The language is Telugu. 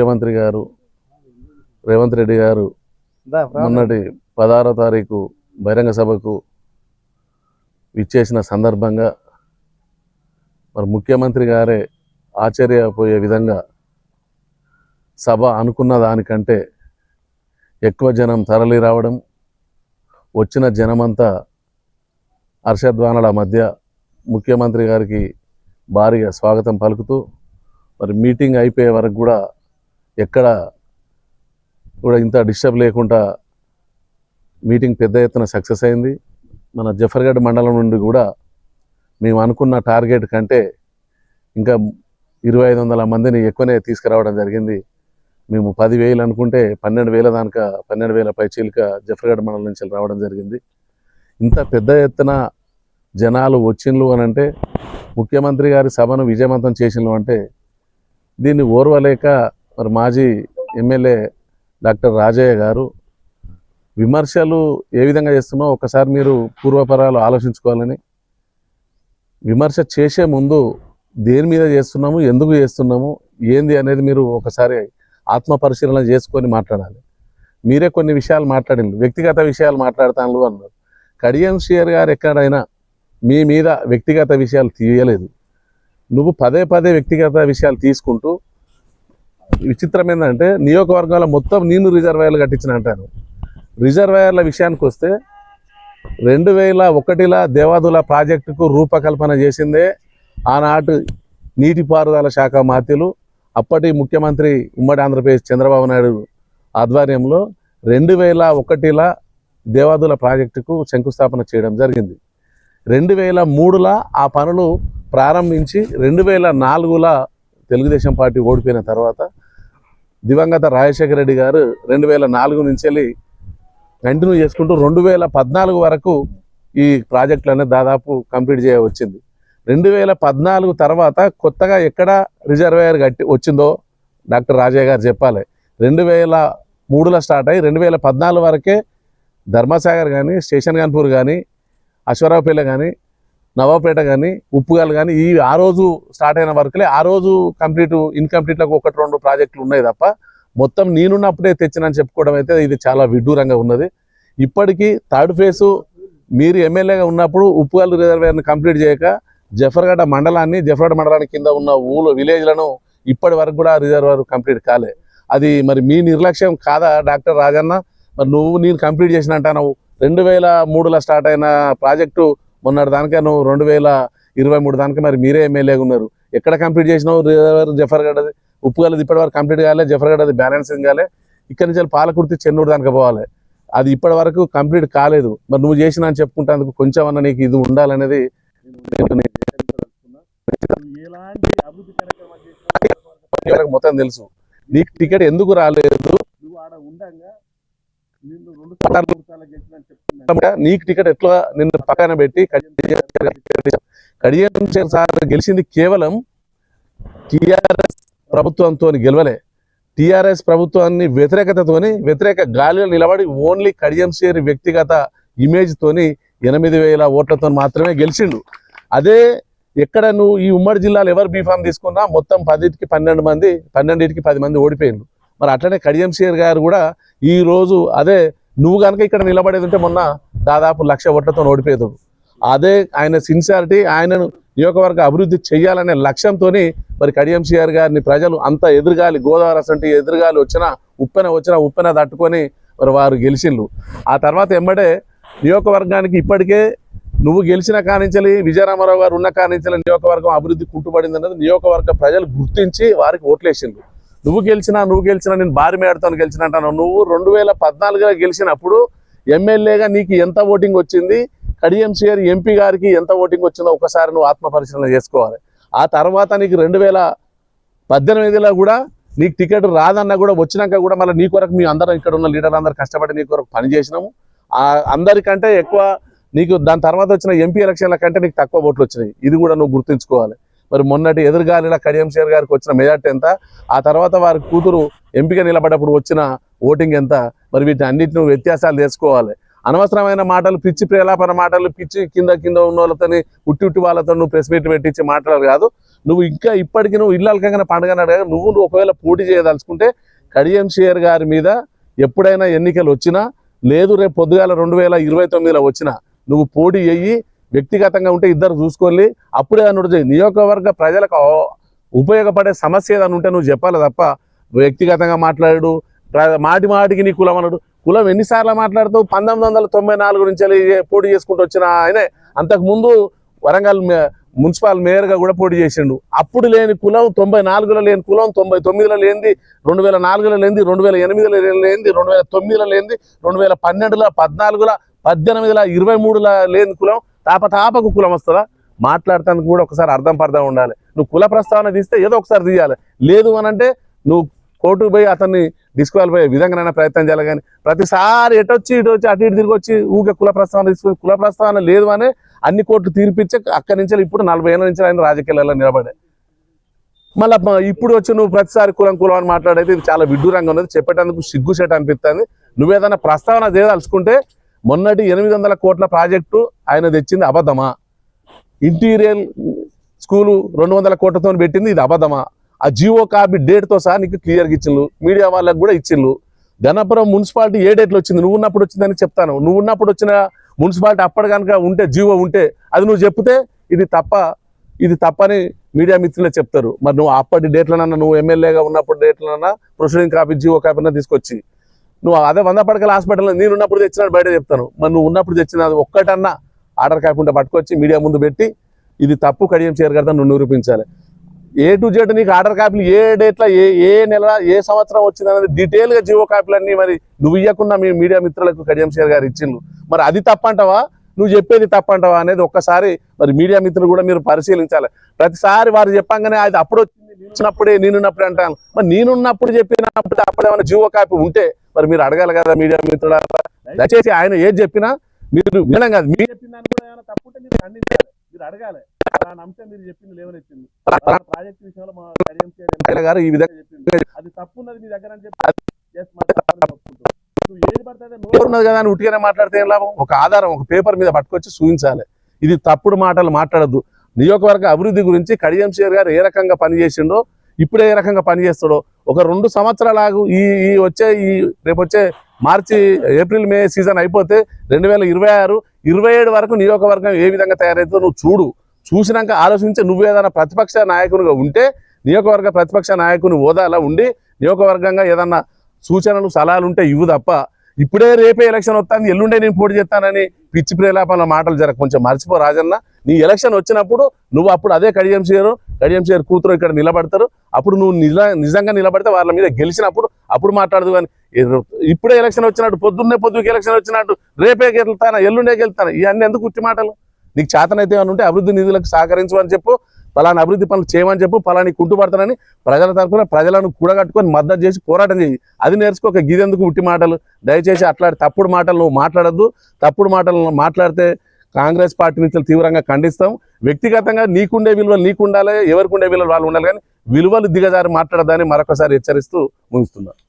ముఖ్యమంత్రి గారు రేవంత్ రెడ్డి గారు మొన్నటి పదహారో తారీఖు బహిరంగ సభకు విచ్చేసిన సందర్భంగా మరి ముఖ్యమంత్రి గారే ఆశ్చర్యపోయే విధంగా సభ అనుకున్న దానికంటే ఎక్కువ జనం తరలి రావడం వచ్చిన జనమంతా హర్షధ్వానాల మధ్య ముఖ్యమంత్రి గారికి భారీగా స్వాగతం పలుకుతూ మరి మీటింగ్ అయిపోయే వరకు కూడా ఎక్కడ కూడా ఇంత డిస్టర్బ్ లేకుండా మీటింగ్ పెద్ద ఎత్తున సక్సెస్ అయింది. మన జఫర్గఢ్ మండలం నుండి కూడా మేము అనుకున్న టార్గెట్ కంటే ఇంకా ఇరవై ఐదు వందల మందిని ఎక్కువనే తీసుకురావడం జరిగింది. మేము పదివేలు అనుకుంటే పన్నెండు వేల దానిక పన్నెండు వేల పైచీలక జఫర్గఢ్ మండలం నుంచి రావడం జరిగింది. ఇంత పెద్ద ఎత్తున జనాలు వచ్చిండ్లు అని అంటే ముఖ్యమంత్రి గారి సభను విజయవంతం చేసిండ్లు అంటే దీన్ని ఓర్వలేక మరి మాజీ ఎమ్మెల్యే డాక్టర్ రాజయ్య గారు విమర్శలు ఏ విధంగా చేస్తున్నో ఒకసారి మీరు పూర్వపరాలు ఆలోచించుకోవాలని. విమర్శ చేసే ముందు దేని మీద చేస్తున్నాము ఎందుకు చేస్తున్నాము ఏంది అనేది మీరు ఒకసారి ఆత్మ పరిశీలన చేసుకొని మాట్లాడాలి. మీరే కొన్ని విషయాలు మాట్లాడింది వ్యక్తిగత విషయాలు మాట్లాడతాను అన్నారు. కడియం షియర్ గారు ఎక్కడైనా మీ మీద వ్యక్తిగత విషయాలు తీయలేదు. నువ్వు పదే పదే వ్యక్తిగత విషయాలు తీసుకుంటూ విచిత్రం ఏంటంటే నియోజకవర్గాల మొత్తం నేను రిజర్వాయర్లు కట్టించిన అంటాను రిజర్వాయర్ల విషయానికి వస్తే రెండు వేల ఒకటిలా దేవాదుల ప్రాజెక్టుకు రూపకల్పన చేసిందే ఆనాటి నీటిపారుదల శాఖ మాత్యులు అప్పటి ముఖ్యమంత్రి ఉమ్మడి ఆంధ్రప్రదేశ్ చంద్రబాబు నాయుడు ఆధ్వర్యంలో రెండు వేల ఒకటిలా దేవాదుల ప్రాజెక్టుకు శంకుస్థాపన చేయడం జరిగింది. రెండు వేల మూడులా ఆ పనులు ప్రారంభించి రెండు వేల నాలుగులా తెలుగుదేశం పార్టీ ఓడిపోయిన తర్వాత దివంగత రాజశేఖర రెడ్డి గారు రెండు వేల నాలుగు నుంచి వెళ్ళి కంటిన్యూ చేసుకుంటూ రెండు వేల పద్నాలుగు వరకు ఈ ప్రాజెక్టులనే దాదాపు కంప్లీట్ చేయవచ్చింది రెండు వేల పద్నాలుగు తర్వాత కొత్తగా ఎక్కడ రిజర్వేయర్ కట్టి వచ్చిందో డాక్టర్ రాజయ్య గారు చెప్పాలి. రెండు వేల మూడులో స్టార్ట్ అయ్యి రెండు వేల పద్నాలుగు వరకే ధర్మసాగర్ కానీ స్టేషన్ గన్పూర్ కానీ అశ్వరావుపేట కానీ నవాపేట కానీ ఉప్పుగాలు కానీ ఈ ఆ రోజు స్టార్ట్ అయిన వర్క్లే ఆ రోజు కంప్లీట్ ఇన్కంప్లీట్లకు ఒకటి రెండు ప్రాజెక్టులు ఉన్నాయి తప్ప మొత్తం నేనున్నప్పుడే తెచ్చినని చెప్పుకోవడం అయితే ఇది చాలా విడ్డూరంగా ఉన్నది. ఇప్పటికీ థర్డ్ ఫేసు మీరు ఎమ్మెల్యేగా ఉన్నప్పుడు ఉప్పుగాలు రిజర్వేర్ని కంప్లీట్ చేయక జఫర్గఢ మండలాన్ని జఫర్గఢ మండలానికి కింద ఉన్న ఊళ్ళో విలేజ్లను ఇప్పటి వరకు కూడా రిజర్వేర్ కంప్లీట్ కాలే. అది మరి మీ నిర్లక్ష్యం కాదా డాక్టర్ రాజన్న? మరి నువ్వు నేను కంప్లీట్ చేసినట్టు అన్నావు రెండు వేల మూడులో స్టార్ట్ అయిన ప్రాజెక్టు మొన్నటి దానికే నువ్వు రెండు వేల ఇరవై మూడు దానికి మరి మీరే ఎమ్మెల్యేగా ఉన్నారు. ఎక్కడ కంప్లీట్ చేసినావు? రిజర్వర్ జఫర్గఢది ఉప్పుగలది ఇప్పటి వరకు కంప్లీట్ కాలే జఫర్గఢది బ్యాలెన్సింగ్ కాలే. ఇక్కడి నుంచి పాలకుర్తి చెన్నూరు దానికి పోవాలి. అది ఇప్పటి వరకు కంప్లీట్ కాలేదు. మరి నువ్వు చేసిన అని చెప్పుకుంటేందుకు కొంచెం అన్న నీకు ఇది ఉండాలనేది మొత్తం తెలుసు. నీకు టికెట్ ఎందుకు రాలేదు? నువ్వు ఆడ ఉండంగా. నీకు టికెట్ ఎట్లా నిన్ను పక్కన పెట్టి కడియం సార్ గెలిచింది కేవలం టిఆర్ఎస్ ప్రభుత్వంతో గెలవలే. టిఆర్ఎస్ ప్రభుత్వాన్ని వ్యతిరేకతతోని వ్యతిరేక గాలిలో నిలబడి ఓన్లీ కడియం షేర్ వ్యక్తిగత ఇమేజ్ తోని ఎనిమిది వేల ఓట్లతో మాత్రమే గెలిచిండు. అదే ఎక్కడ నువ్వు ఈ ఉమ్మడి జిల్లాలో ఎవరు బీఫామ్ తీసుకున్నా మొత్తం పదిటికి పన్నెండు మంది పన్నెండింటికి పది మంది ఓడిపోయిండు మరి అట్లనే కడియంసీఆర్ గారు కూడా ఈ రోజు అదే నువ్వు కనుక ఇక్కడ నిలబడేది ఉంటే మొన్న దాదాపు లక్ష ఓట్లతో ఓడిపోయేదు అదే ఆయన సిన్సియారిటీ ఆయనను నియోజకవర్గ అభివృద్ధి చేయాలనే లక్ష్యంతో మరి కడియంసీఆర్ గారిని ప్రజలు అంత ఎదురుగాలి గోదావరి అసంటి ఎదురుగాలి వచ్చినా ఉప్పెన వచ్చినా ఉప్పెన తట్టుకొని మరి వారు గెలిచిండ్రు. ఆ తర్వాత ఎంబడే నియోజకవర్గానికి ఇప్పటికే నువ్వు గెలిచిన కానించలి విజయరామారావు గారు ఉన్న కానించలి నియోజకవర్గం అభివృద్ధి కుంటుపడింది అన్నది నియోజకవర్గ ప్రజలు గుర్తించి వారికి ఓట్లేసిండ్రు. నువ్వు గెలిచినా నువ్వు గెలిచినా నేను భారీ మేడతో గెలిచిన అంటాను. నువ్వు రెండు వేల పద్నాలుగులో గెలిచినప్పుడు ఎమ్మెల్యేగా నీకు ఎంత ఓటింగ్ వచ్చింది? కడిఎంసిఆర్ ఎంపీ గారికి ఎంత ఓటింగ్ వచ్చిందో ఒకసారి నువ్వు ఆత్మ పరిశీలన చేసుకోవాలి. ఆ తర్వాత నీకు రెండు వేల పద్దెనిమిదిలో కూడా నీకు టికెట్ రాదన్నా కూడా వచ్చినాక కూడా మళ్ళీ నీ కొరకు మీ అందరం ఇక్కడ ఉన్న లీడర్ అందరు కష్టపడి నీ కొరకు పని చేసినాము. ఆ అందరికంటే ఎక్కువ నీకు దాని తర్వాత వచ్చిన ఎంపీ ఎలక్షన్ల కంటే నీకు తక్కువ ఓట్లు వచ్చినాయి. ఇది కూడా నువ్వు గుర్తుంచుకోవాలి. మరి మొన్నటి ఎదురుగాలిన కడియం షేర్ గారికి వచ్చిన మెజార్టీ ఎంత? ఆ తర్వాత వారి కూతురు ఎంపిక నిలబడ్డప్పుడు వచ్చిన ఓటింగ్ ఎంత? మరి వీటి అన్నింటిని వ్యత్యాసాలు తెలుసుకోవాలి. అనవసరమైన మాటలు పిచ్చి ప్రేలాపన మాటలు పిచ్చి కింద కింద ఉన్న వాళ్ళతోని ఉట్టి ఉట్టి వాళ్ళతో నువ్వు ప్రెస్ మీట్ పెట్టించి మాట్లాడాలి కాదు. నువ్వు ఇంకా ఇప్పటికి నువ్వు ఇల్లలకంగా పండుగ అడగా నువ్వు నువ్వు ఒకవేళ పోటీ చేయదలుచుకుంటే కడియం షేర్ గారి మీద ఎప్పుడైనా ఎన్నికలు వచ్చినా లేదు రేపు పొద్దుగాల రెండు వేల ఇరవై తొమ్మిదిలో వచ్చినా నువ్వు పోటీ చెయ్యి వ్యక్తిగతంగా ఉంటే ఇద్దరు చూసుకోవాలి. అప్పుడే అనుడు చేయి నియోజకవర్గ ప్రజలకు ఉపయోగపడే సమస్య ఏదని ఉంటే నువ్వు చెప్పాలి తప్ప వ్యక్తిగతంగా మాట్లాడు మాటి మాటికి నీ కులం అన్నాడు. కులం ఎన్నిసార్లు మాట్లాడుతావు? పంతొమ్మిది వందల తొంభై నాలుగు నుంచి పోటీ చేసుకుంటూ వచ్చిన ఆయనే అంతకుముందు వరంగల్ మున్సిపల్ మేయర్గా కూడా పోటీ చేసిండు. అప్పుడు లేని కులం తొంభై నాలుగులో లేని కులం తొంభై తొమ్మిదిలో లేనిది రెండు వేల నాలుగులో లేనిది రెండు వేల ఎనిమిదిలో లేనిది రెండు వేల తొమ్మిదిలో లేనిది రెండు వేల పన్నెండులో పద్నాలుగులో పద్దెనిమిదిలో ఇరవై మూడులో లేని కులం తాపతాపకు కులం వస్తుందా? మాట్లాడటానికి కూడా ఒకసారి అర్థం పర్థం ఉండాలి. నువ్వు కుల ప్రస్తావన తీస్తే ఏదో ఒకసారి తీయాలి. లేదు అని అంటే నువ్వు కోర్టుకు పోయి అతన్ని డిస్క్వాలిఫై విధంగానైనా ప్రయత్నం చేయాలి కానీ ప్రతిసారి ఎటొచ్చి ఇటు వచ్చి అటు ఇటు తిరిగి వచ్చి ఊకే కుల ప్రస్తావన తీసుకుని కుల ప్రస్తావన లేదు అని అన్ని కోర్టులు తీర్పిచ్చే అక్కడి నుంచి ఇప్పుడు నలభై ఏళ్ళ నుంచి ఆయన రాజకీయాలలో నిలబడే. మళ్ళీ ఇప్పుడు వచ్చి నువ్వు ప్రతిసారి కులం కులం అని మాట్లాడైతే ఇది చాలా విడ్డూరంగా ఉన్నది. చెప్పేటందుకు సిగ్గుసేట అనిపిస్తుంది నువ్వేదైనా ప్రస్తావన చేయదలుచుకుంటే మొన్నటి ఎనిమిది వందల కోట్ల ప్రాజెక్టు ఆయన తెచ్చింది అబద్ధమా? ఇంటీరియర్ స్కూలు రెండు వందల కోట్లతో పెట్టింది ఇది అబద్ధమా? ఆ జియో కాపీ డేట్తో సహా నీకు క్లియర్గా ఇచ్చిండ్రు. మీడియా వాళ్ళకి కూడా ఇచ్చిండ్రు. గణపురం మున్సిపాలిటీ ఏ డేట్లో వచ్చింది? నువ్వు ఉన్నప్పుడు వచ్చిందని చెప్తాను. నువ్వు ఉన్నప్పుడు వచ్చిన మున్సిపాలిటీ అప్పటి కనుక ఉంటే జియో ఉంటే అది నువ్వు చెప్తే ఇది తప్ప ఇది తప్పని మీడియా మిత్రులే చెప్తారు. మరి నువ్వు అప్పటి డేట్లనన్నా నువ్వు ఎమ్మెల్యేగా ఉన్నప్పుడు డేట్లనన్నా ప్రొసీడింగ్ కాపీ జియో కాపీ తీసుకొచ్చి నువ్వు అదే వంద పడకల హాస్పిటల్ నేను ఉన్నప్పుడు తెచ్చినాడు బయట చెప్తాను. మరి నువ్వు ఉన్నప్పుడు తెచ్చిన ఒక్కటన్నా ఆర్డర్ కాకుండా పట్టుకొచ్చి మీడియా ముందు పెట్టి ఇది తప్పు కడియం చేయగలుగుతా నువ్వు నిరూపించాలి. ఏ టు జెడ్ నీకు ఆర్డర్ కాపీలు ఏ డేట్లో ఏ ఏ నెల ఏ సంవత్సరం వచ్చింది అనేది డీటెయిల్గా జీవో కాపీలన్నీ మరి నువ్వు ఇవ్వకుండా మీ మీడియా మిత్రులకు కడియం షేర్ గారు ఇచ్చిండ్రు. మరి అది తప్పంటావా? నువ్వు చెప్పేది తప్పంటావా అనేది ఒక్కసారి మరి మీడియా మిత్రులు కూడా మీరు పరిశీలించాలి. ప్రతిసారి వారు చెప్పంగానే అది అప్పుడు వచ్చింది నేనున్నప్పుడే నేనున్నప్పుడే అంటాను. మరి నేనున్నప్పుడు చెప్పినప్పుడు అప్పుడేమైనా జీవో కాపీ ఉంటే మరి మీరు అడగాలి కదా మీడియా మిత్రుల దయచేసి ఆయన ఏది చెప్పినా మీరు వినడం కాదు. మీరు చెప్పిన దాన్ని కూడా ఏమైనా తప్పు ఉంటే మీరు ఖండించాలి. మీరు అడగాలి. అంశం మీరు చెప్పింది లేవనెత్తింది. పలానా ప్రాజెక్ట్ విషయంలో మా కడియం చేయడం గారు ఈ విధంగా చెప్పింది. అది తప్పు ఉన్నది మీ దగ్గర అని చెప్పి ఉన్నది కదా అని ఉట్టిగానే మాట్లాడితే ఏం లాభం? ఒక ఆధారం ఒక పేపర్ మీద పట్టుకొచ్చి చూపించాలి ఇది తప్పుడు మాటలు మాట్లాడద్దు. నియోజకవర్గ అభివృద్ధి గురించి కడియం గారు ఏ రకంగా పనిచేసిండో ఇప్పుడే ఏ రకంగా పనిచేస్తాడో ఒక రెండు సంవత్సరాలు ఈ ఈ వచ్చే ఈ రేపు వచ్చే మార్చి ఏప్రిల్ మే సీజన్ అయిపోతే రెండు వేల ఇరవై ఆరు ఇరవై ఏడు వరకు నియోజకవర్గం ఏ విధంగా తయారైతుందో నువ్వు చూడు. చూసినాక ఆలోచించి నువ్వు ఏదైనా ప్రతిపక్ష నాయకునిగా ఉంటే నియోజకవర్గ ప్రతిపక్ష నాయకుని హోదాలా ఉండి నియోజకవర్గంగా ఏదన్నా సూచనలు సలహాలు ఉంటే ఇవ్వు తప్ప ఇప్పుడే రేపే ఎలక్షన్ వస్తాను ఎల్లుండే నేను పోటీ చేస్తానని పిచ్చి ప్రేలాపన మాటలు జర కొంచెం మర్చిపో రాజన్న. నీ ఎలక్షన్ వచ్చినప్పుడు నువ్వు అప్పుడు అదే కడియం చేయరు కడియం చేయరు కూతురు ఇక్కడ నిలబడతారు. అప్పుడు నువ్వు నిజంగా నిలబడితే వాళ్ళ మీద గెలిచినప్పుడు అప్పుడు మాట్లాడదు కానీ ఇప్పుడే ఎలక్షన్ వచ్చినట్టు పొద్దున్నే పొద్దుకి ఎలక్షన్ వచ్చినట్టు రేపే గెలుతానా ఎల్లుండే గెలుతానా ఇవన్నీ ఎందుకు ఉట్టి మాటలు? నీకు చేతనైతే ఏమైనా ఉంటే అభివృద్ధి నిధులకు సహకరించమని చెప్పు పలానా అభివృద్ధి పనులు చేయమని చెప్పు పలాని కుంటుపడతానని ప్రజల తరఫున ప్రజలను కూడగట్టుకొని మద్దతు చేసి పోరాటం చేయి అది నేర్చుకోక గిదెందుకు ఉట్టి మాటలు? దయచేసి అట్లాంటి తప్పుడు మాటలు నువ్వు మాట్లాడద్దు. తప్పుడు మాటలు మాట్లాడితే కాంగ్రెస్ పార్టీ నుంచి తీవ్రంగా ఖండిస్తాం. వ్యక్తిగతంగా నీకుండే విలువలు నీకు ఉండాలి ఎవరికి ఉండే విలువలు వాళ్ళు ఉండాలి కానీ విలువలు దిగజారి మాట్లాడదని మరొకసారి హెచ్చరిస్తూ ముగిస్తున్నారు